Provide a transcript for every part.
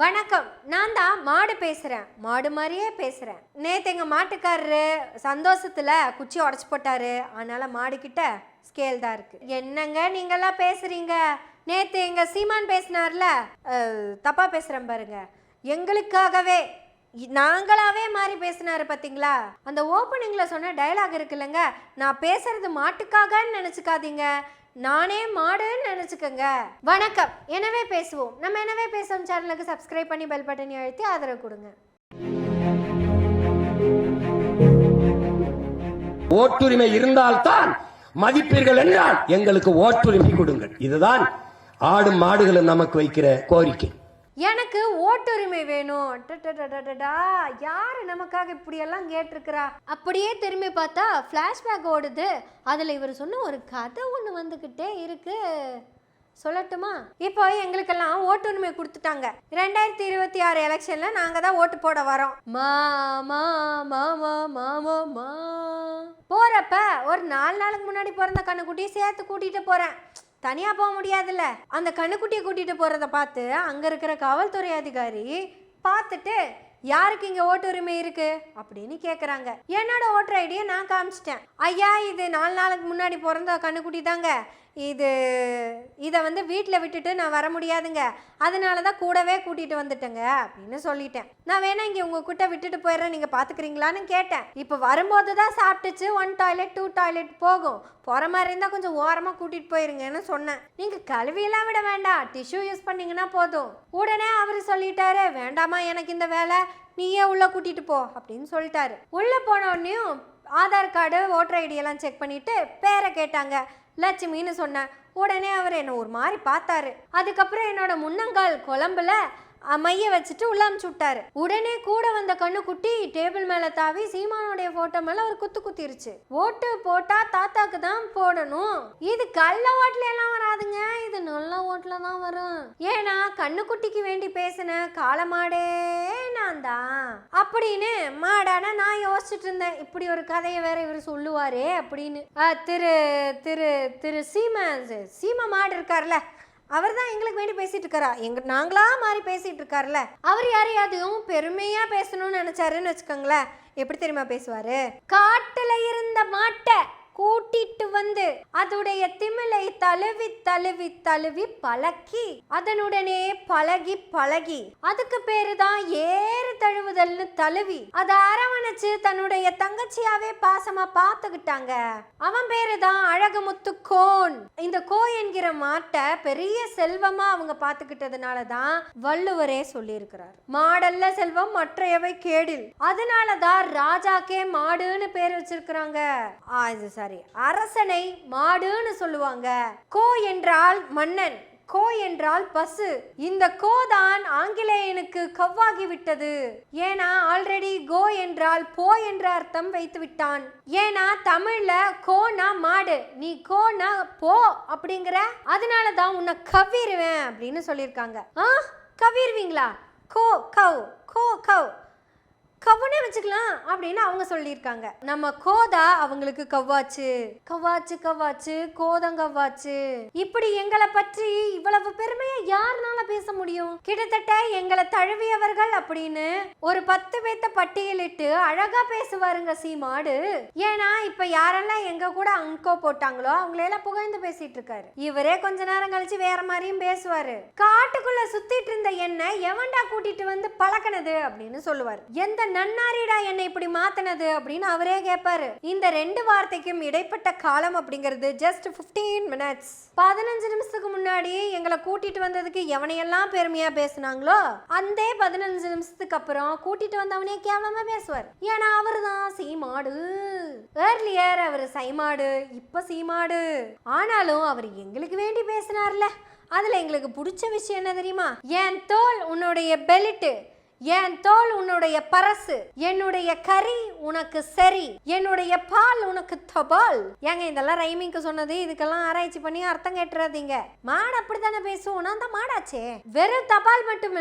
வணக்கம். நான் தான் மாடு பேசுகிறேன் மாடு மாதிரியே பேசுகிறேன் நேற்று எங்கள் மாட்டுக்காரரு சந்தோஷத்தில் குச்சி உடச்சி போட்டாரு. அதனால் மாடு ஸ்கேல் தான் இருக்குது என்னங்க நீங்கெல்லாம் பேசுகிறீங்க நேற்று எங்கள் சீமான் பேசினார்ல தப்பாக தப்பா பாருங்க. எங்களுக்காகவே நாங்களாவே மாறி பேசினாரு பார்த்தீங்களா அந்த ஓப்பனிங்கில் சொன்ன டயலாக் இருக்குல்லங்க நான் பேசுறது மாட்டுக்காகன்னு நினச்சிக்காதீங்க. நானே மாடுன்னு நினச்சிக்கோங்க. வணக்கம். எனவே பேசுவோம். நம்ம எனவே பேசுவோம்? சேனலுக்கு சப்ஸ்கிரைப் பண்ணி பெல் பட்டனை அழுத்தி ஆதரவு கொடுங்க. ஓட்டுரிமை இருந்தால்தான் மதிப்பீர்கள் என்றால் எங்களுக்கு ஓட்டுரிமை கொடுங்கள். இதுதான் ஆடும் மாடுகளும் நமக்கு வைக்கிற கோரிக்கை. எனக்கு ஓட்டுரிமை வேணும். டடடடடடா. யாரு நமக்காக இப்படியெல்லாம் கேட்டிருக்கிறா? அப்படியே திரும்பி பார்த்தா ஃப்ளாஷ்பேக் ஓடுது. அதில் இவர் சொன்ன ஒரு கதை ஒன்று வந்துக்கிட்டே இருக்கு. சொல்லட்டுமா? இப்போ எங்களுக்கெல்லாம் ஓட்டுரிமை கொடுத்துட்டாங்க. ரெண்டாயிரத்தி இருபத்தி ஆறு எலெக்ஷன்ல நாங்க தான் ஓட்டு போட வரோம். மா மாமா மாமா மா. போறப்ப ஒரு நாலு நாளுக்கு முன்னாடி பிறந்த கண்ணுக்குட்டியை சேர்த்து கூட்டிட்டு போறேன். தனியா போக முடியாதுல்ல. அந்த கண்ணுக்குட்டியை கூட்டிட்டு போறத பார்த்து அங்க இருக்கிற காவல்துறை அதிகாரி பார்த்துட்டு யாருக்கு இங்க ஓட்டு உரிமை இருக்கு? அப்படின்னு கேக்குறாங்க. என்னோட ஓட்டர் ஐடியை நான் காமிச்சிட்டேன். ஐயா இது நாலு நாளுக்கு முன்னாடி பிறந்த கண்ணுக்குட்டி தாங்க. இது இதை வந்து வீட்டில் விட்டுட்டு நான் வர முடியாதுங்க. அதனால தான் கூடவே கூட்டிகிட்டு வந்துட்டேங்க அப்படின்னு சொல்லிட்டேன். நான் வேணா இங்கே உங்ககிட்ட விட்டுட்டு போயிடுறேன். நீங்கள் பார்த்துக்கிறீங்களான்னு கேட்டேன். இப்போ வரும்போது தான் சாப்பிட்டுச்சு. ஒன் டாய்லெட் டூ டாய்லெட் போகும். போகிற மாதிரி இருந்தால் கொஞ்சம் ஓரமாக கூட்டிகிட்டு போயிருங்கன்னு சொன்னேன். நீங்கள் கழுவியெல்லாம் விட வேண்டாம். டிஷ்யூ யூஸ் பண்ணிங்கன்னா போதும். உடனே அவர் சொல்லிட்டாரு வேண்டாமா எனக்கு இந்த வேலை. நீயே உள்ளே கூட்டிகிட்டு போ. அப்படின்னு சொல்லிட்டாரு. உள்ளே போன உடனேயும் ஆதார் கார்டு ஓட்டர் ஐடியெல்லாம் செக் பண்ணிவிட்டு பேரை கேட்டாங்க. லட்சுமின்னு சொன்னேன். உடனே அவர் என்னை ஒரு மாதிரி பார்த்தாரு. அதுக்கப்புறம் என்னோட முன்னங்கால் குழம்புல மைய வச்சுட்டு உள்ள அமுச்சு விட்டாரு. உடனே கூட வந்த கண்ணுக்குட்டி டேபிள் மேல தாவி சீமானுடைய போட்டோ மேல ஒரு குத்து குத்திருச்சு. ஓட்டு போட்டா தாத்தாக்கு தான் போடணும். இது கள்ள ஓட்டுல எல்லாம் வராதுங்க. இது நல்ல ஓட்டுல தான் வரும். ஏன்னா கண்ணுக்குட்டிக்கு வேண்டி பேசின காலமாடே நான் தான் அப்படின்னு மாடான நான் யோசிச்சுட்டு இருந்தேன். இப்படி ஒரு கதையை வேற இவர் சொல்லுவாரே அப்படின்னு. திரு திரு திரு சீம சீம மாடு இருக்கார்ல. அவர் தான் எங்களுக்கு வேண்டி பேசிட்டு இருக்காரா எங்க நாங்களா மாறி பேசிட்டு இருக்காருல்ல அவர் யாரையாதையும் பெருமையா பேசணும்னு நினைச்சாருன்னு வச்சுக்கோங்களேன். எப்படி தெரியுமா பேசுவாரு? காட்டுல இருந்த மாட்டை கூட்டு கூட்டிட்டு வந்து அதுடைய திமிலை தழுவி தழுவி தழுவி பழக்கி அதனுடனே பழகி பழகி. அதுக்கு பேரு தான் ஏறு தழுவுதல்னு தழுவி. அதை அரவணைச்சு தன்னுடைய தங்கச்சியாவே பாசமா பார்த்துக்கிட்டாங்க. அவன் பேரு தான் அழகுமுத்து கோன். இந்த கோ என்கிற மாட்டை பெரிய செல்வமா அவங்க பார்த்துக்கிட்டதுனால தான் வள்ளுவரே சொல்லியிருக்கிறார். மாடல்ல செல்வம் மற்றையவை கேடில். அதனால தான் ராஜாக்கே மாடுன்னு பேர் வச்சிருக்கிறாங்க. ஆ, இது அரசனை மாடுன்னு சொல்லுவாங்க. கோ என்றால் மன்னன் கோ என்றால் பசு. இந்த கோ தான் ஆங்கிலேயனுக்கு கவ்வாகி விட்டது. ஏன்னா ஆல்ரெடி கோ என்றால் போ என்ற அர்த்தம் வைத்து விட்டான். ஏன்னா தமிழ்ல கோனா மாடு நீ கோனா போ அப்படிங்கிற அதனால தான் உன்னை கவ்விருவேன் அப்படின்னு சொல்லியிருக்காங்க. ஆ கவ்விருவீங்களா? கோ கவ் கோ கவ். கவ்வனே வச்சுக்கலாம் அப்படின்னு அவங்க சொல்லியிருக்காங்க. நம்ம கோதா அவங்களுக்கு கவ்வாச்சு. கவ்வாச்சு கவ்வாச்சு கோதங்கவ்வாச்சு இப்படி எங்களை பற்றி இவ்வளவு பெருமையா யாருனால பேச முடியும்? கிட்டத்தட்ட எங்களை தழுவியவர்கள் அப்படின்னு ஒரு பத்து பேத்த பட்டியலிட்டு அழகா பேசுவாருங்க சீமாடு. ஏன்னா இப்ப யாரெல்லாம் எங்க கூட அங்கோ போட்டாங்களோ அவங்களெல்லாம் புகழ்ந்து பேசிட்டு இருக்காரு இவரே கொஞ்ச நேரம் கழிச்சு வேற மாதிரியும் பேசுவாரு. காட்டுக்குள்ள சுத்திட்டு இருந்த என்ன எவன்டா கூட்டிட்டு வந்து பழக்கினது அப்படின்னு சொல்லுவார். எந்த நன்னாரிடா என்னை இப்படி மாத்தினது அப்படின்னு அவரே கேட்பாரு இந்த ரெண்டு வார்த்தைக்கும் இடைப்பட்ட காலம் அப்படிங்கிறது ஜஸ்ட் 15 மினிட்ஸ் பதினஞ்சு நிமிஷத்துக்கு முன்னாடி எங்களை கூட்டிட்டு வந்ததுக்கு எவனையெல்லாம் பெருமையா பேசுனாங்களோ அந்த பதினஞ்சு நிமிஷத்துக்கு அப்புறம் கூட்டிட்டு வந்தவனே கேவலமா பேசுவார். ஏன்னா அவர் தான் சீமாடு. ஏர்லியர் அவர் சைமாடு இப்ப சீமாடு. ஆனாலும் அவர் எங்களுக்கு வேண்டி பேசினார்ல. அதுல எங்களுக்கு பிடிச்ச விஷயம் என்ன தெரியுமா? என் தோல் உன்னுடைய பெலிட்டு என் தோல் உன்னுடைய பரசு என்னுடைய கறி உனக்கு சரி என்னுடைய பால் உனக்கு தபால். ஏங்க இதெல்லாம் ரைமிங்க்கு சொன்னது இதுக்கெல்லாம் ஆராய்ச்சி பண்ணி அர்த்தம் கேட்டுறாதீங்க. மாடு அப்படித்தானே பேசுவோம்? நான் தான் மாடாச்சே. வெறும் தபால் மட்டும்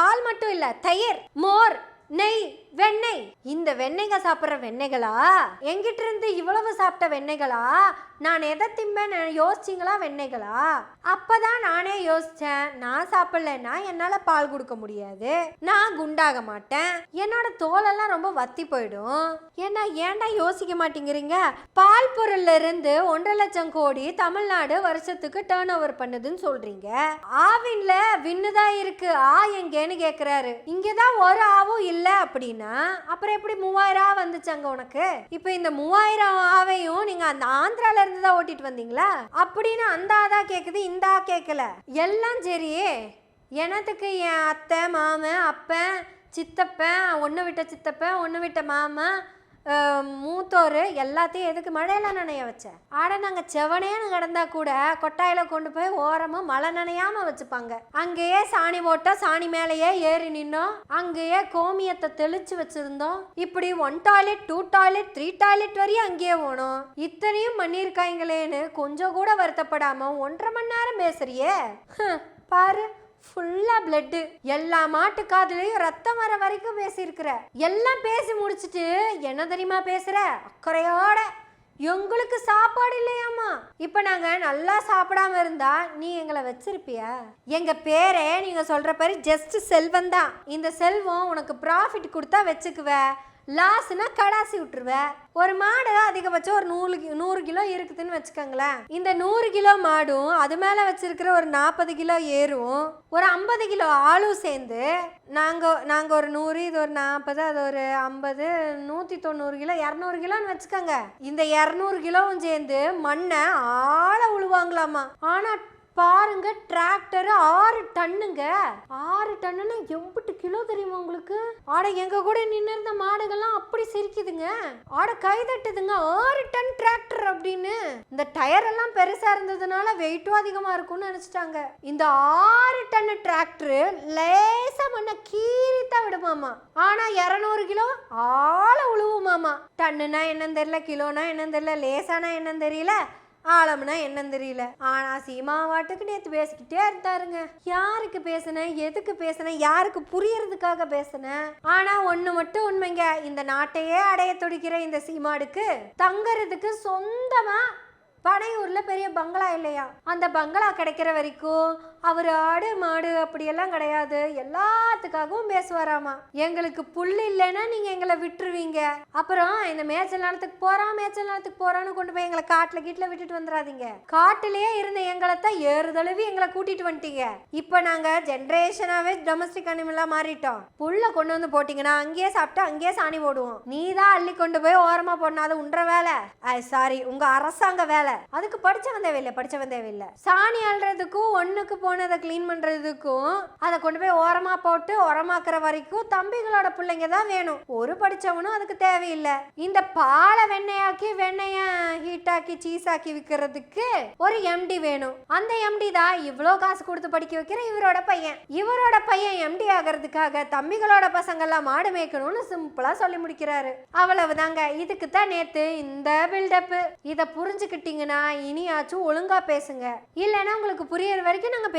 பால் மட்டும் இல்ல தயிர் மோர் நெய் வெண்ணெய். இந்த வெண்ணெய்க சாப்பிட்ற வெண்ணெய்களா? எங்கிட்ட இருந்து இவ்வளவு சாப்பிட்ட வெண்ணெய்களா? நான் எதை திம்பேன்னு யோசிச்சிங்களா வெண்ணெய்களா? அப்பதான் நானே யோசிச்சேன். நான் சாப்பிடலன்னா என்னால பால் கொடுக்க முடியாது. நான் குண்டாக மாட்டேன். என்னோட தோலெல்லாம் ரொம்ப வத்தி போயிடும். ஏன்னா ஏன்டா யோசிக்க மாட்டேங்கிறீங்க? பால் பொருள்ல இருந்து ஒன்றரை லட்சம் கோடி தமிழ்நாடு வருஷத்துக்கு டேர்ன் ஓவர் பண்ணுதுன்னு சொல்றீங்க. ஆவின்ல விண்ணுதான் இருக்கு. ஆ எங்கேன்னு கேக்குறாரு. இங்கதான் ஒரு ஆவும் இல்லை அப்படின்னா அப்புறம் எப்படி மூவாயிரம் ஆ வந்துச்சு உனக்கு? இப்போ இந்த மூவாயிரம் ஆவையும் நீங்க அந்த ஆந்திரால இருந்து தான் ஓட்டிட்டு வந்தீங்களா? அப்படின்னு அந்த ஆதா கேட்குது இந்த ஆ கேட்கல எல்லாம் சரியே. எனத்துக்கு என் அத்தை மாமன் அப்பன் சித்தப்பன் ஒன்று விட்ட சித்தப்பன் ஒன்று விட்ட மாமன் மூத்தோர் எல்லாத்தையும் எதுக்கு மழையில் நனைய வச்சேன் ஆட நாங்கள் செவனேன்னு கிடந்தா கூட கொட்டாயில் கொண்டு போய் ஓரமாக மழை நனையாமல் வச்சுப்பாங்க. அங்கேயே சாணி போட்டோம் சாணி மேலேயே ஏறி நின்னோம். அங்கேயே கோமியத்தை தெளிச்சு வச்சுருந்தோம். இப்படி one toilet two toilet three toilet வரையும் அங்கேயே போனோம். இத்தனையும் பண்ணியிருக்காங்களேன்னு கொஞ்சம் கூட வருத்தப்படாமல் ஒன்றரை மணி நேரம் பேசுறியே. பாரு. ஃபுல்லா பிளட்டு எல்லா மாட்டு காதுலயும் ரத்தம் வர வரைக்கும் பேசியிருக்கிற. எல்லாம் பேசி முடிச்சிட்டு என்ன தெரியுமா பேசுற? அக்கறையோட. எங்களுக்கு சாப்பாடு இல்லையாம்மா. இப்ப நாங்க நல்லா சாப்பிடாம இருந்தா நீ எங்களை வச்சிருப்பியா? எங்க பேரே நீங்க சொல்ற பேரு ஜஸ்ட் செல்வம் தான். இந்த செல்வம் உனக்கு ப்ராஃபிட் கொடுத்தா வச்சுக்குவ. லாஸ்னா கடாசி விட்டுருவ. ஒரு மாடு அதிகபட்சம் ஒரு நூறு கி- நூறு கிலோ இருக்குதுன்னு வச்சுக்கோங்களேன். இந்த நூறு கிலோ மாடும் அது மேலே வச்சிருக்கிற ஒரு நாற்பது கிலோ ஏறும். ஒரு ஐம்பது கிலோ ஆளும் சேர்ந்து நாங்கள் நாங்கள் ஒரு நூறு இது ஒரு நாற்பது அது ஒரு ஐம்பது நூற்றி தொண்ணூறு கிலோ இரநூறு கிலோன்னு வச்சுக்கோங்க. இந்த இரநூறு கிலோவும் சேர்ந்து மண்ணை ஆழ உழுவாங்களாமா. ஆனால் பாருங்க டிராக்டர் ஆறு டன்னுங்க. ஆறு டன்னுன்னா எம்பிட்டு கிலோ தெரியுமா உங்களுக்கு? ஆட எங்க கூட நின்று இருந்த மாடுகள்லாம் அப்படி சிரிக்குதுங்க. ஆட கை தட்டுதுங்க. ஆறு டன் டிராக்டர் அப்படின்னு. இந்த டயர் எல்லாம் பெருசா இருந்ததுனால வெயிட்டும் அதிகமா இருக்கும்னு நினைச்சிட்டாங்க. இந்த ஆறு டன் டிராக்டர் லேசா மண்ண கீறித்தான் விடுமாமா. ஆனா இரநூறு கிலோ ஆள உழுவுமாமா. டன்னுனா என்னன்னு தெரியல கிலோனா என்னன்னு தெரியல லேசானா என்னன்னு தெரியல ஆழம்னா என்னன்னு தெரியல. ஆனா சீமா வாட்டுக்கு நேத்து பேசிக்கிட்டே இருந்தாருங்க. யாருக்கு பேசுனேன் எதுக்கு பேசுனேன் யாருக்கு புரியறதுக்காக பேசுனேன் ஆனா ஒண்ணு மட்டும் உண்மைங்க. இந்த நாட்டையே அடைய துடிக்கிற இந்த சீமாடுக்கு தங்கறதுக்கு சொந்தமா பனையூர்ல பெரிய பங்களா இல்லையா? அந்த பங்களா கிடைக்கிற வரைக்கும் அவர் ஆடு மாடு அப்படியெல்லாம் கிடையாது. எல்லாத்துக்காகவும் பேசுவாராமா. எங்களுக்கு புல் இல்லைன்னா நீங்க எங்களை விட்டுருவீங்க. அப்புறம் இந்த மேய்ச்சல் நிலத்துக்கு போறோம் மேய்ச்சல் நிலத்துக்கு போகிறான்னு கொண்டு போய் எங்களை காட்டுல கீட்டுல விட்டுட்டு வந்துடாதீங்க காட்டுலயே இருந்த எங்களை தான் ஏறுதழுவி எங்களை கூட்டிட்டு வந்துட்டீங்க. இப்போ நாங்க ஜென்ரேஷனாவே டொமஸ்டிக் அனிமலா மாறிட்டோம். புல்ல கொண்டு வந்து போட்டீங்கன்னா அங்கேயே சாப்பிட்டு அங்கேயே சாணி போடுவோம். நீ தான் அள்ளி கொண்டு போய் ஓரமா போடணும். அது உன்ற வேலை. சாரி உங்க அரசாங்க வேலை. அதுக்கு படிச்சவன் தேவையில்லை படிச்சவன் தேவையில்லை. சாணி அள்ளுறதுக்கும் ஒண்ணுக்கு போனதை க்ளீன் பண்ணுறதுக்கும் அதை கொண்டு போய் ஓரமாக போட்டு உரமாக்குற வரைக்கும் தம்பிகளோட பிள்ளைங்க தான் வேணும். ஒரு படிச்சவனும் அதுக்கு தேவையில்லை. இந்த பாலை வெண்ணெயாக்கி வெண்ணெய ஹீட்டாக்கி சீஸாக்கி சீஸ் ஆக்கி விற்கிறதுக்கு ஒரு எம்டி வேணும். அந்த எம்டி தான் இவ்வளோ காசு கொடுத்து படிக்க வைக்கிற இவரோட பையன். இவரோட பையன் எம்டி ஆகிறதுக்காக தம்பிகளோட பசங்கெல்லாம் மாடு மேய்க்கணும்னு சிம்பிளாக சொல்லி முடிக்கிறாரு. அவ்வளவுதாங்க. இதுக்கு தான் நேற்று இந்த பில்டப்பு இதை புரிஞ்சுக்கிட்டீங்கன்னா இனியாச்சும் ஒழுங்காக பேசுங்க. இல்லைன்னா உங்களுக்கு புரியற வரைக்கும் நாங்கள் நாங்க